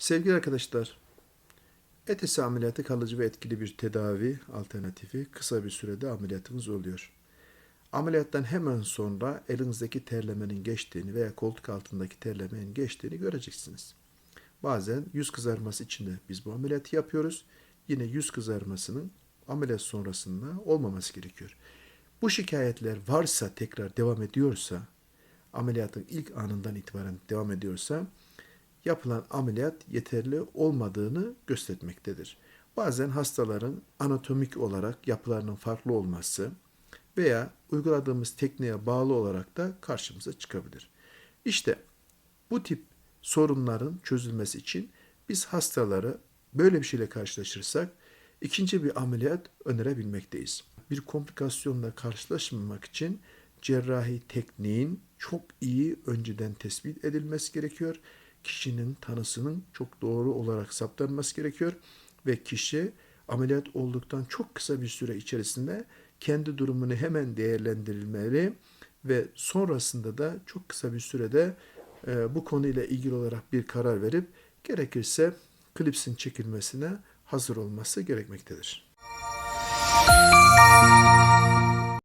Sevgili arkadaşlar, ETS ameliyatı kalıcı ve etkili bir tedavi alternatifi kısa bir sürede ameliyatınız oluyor. Ameliyattan hemen sonra elinizdeki terlemenin geçtiğini veya koltuk altındaki terlemenin geçtiğini göreceksiniz. Bazen yüz kızarması için de biz bu ameliyatı yapıyoruz. Yine yüz kızarmasının ameliyat sonrasında olmaması gerekiyor. Bu şikayetler varsa tekrar devam ediyorsa, ameliyatın ilk anından itibaren devam ediyorsa yapılan ameliyat yeterli olmadığını göstermektedir. Bazen hastaların anatomik olarak yapılarının farklı olması veya uyguladığımız tekniğe bağlı olarak da karşımıza çıkabilir. İşte bu tip sorunların çözülmesi için biz hastaları böyle bir şeyle karşılaşırsak ikinci bir ameliyat önerebilmekteyiz. Bir komplikasyonla karşılaşmamak için cerrahi tekniğin çok iyi önceden tespit edilmesi gerekiyor. Kişinin tanısının çok doğru olarak saptanması gerekiyor ve kişi ameliyat olduktan çok kısa bir süre içerisinde kendi durumunu hemen değerlendirilmeli ve sonrasında da çok kısa bir sürede e, bu konuyla ilgili olarak bir karar verip gerekirse klipsin çekilmesine hazır olması gerekmektedir.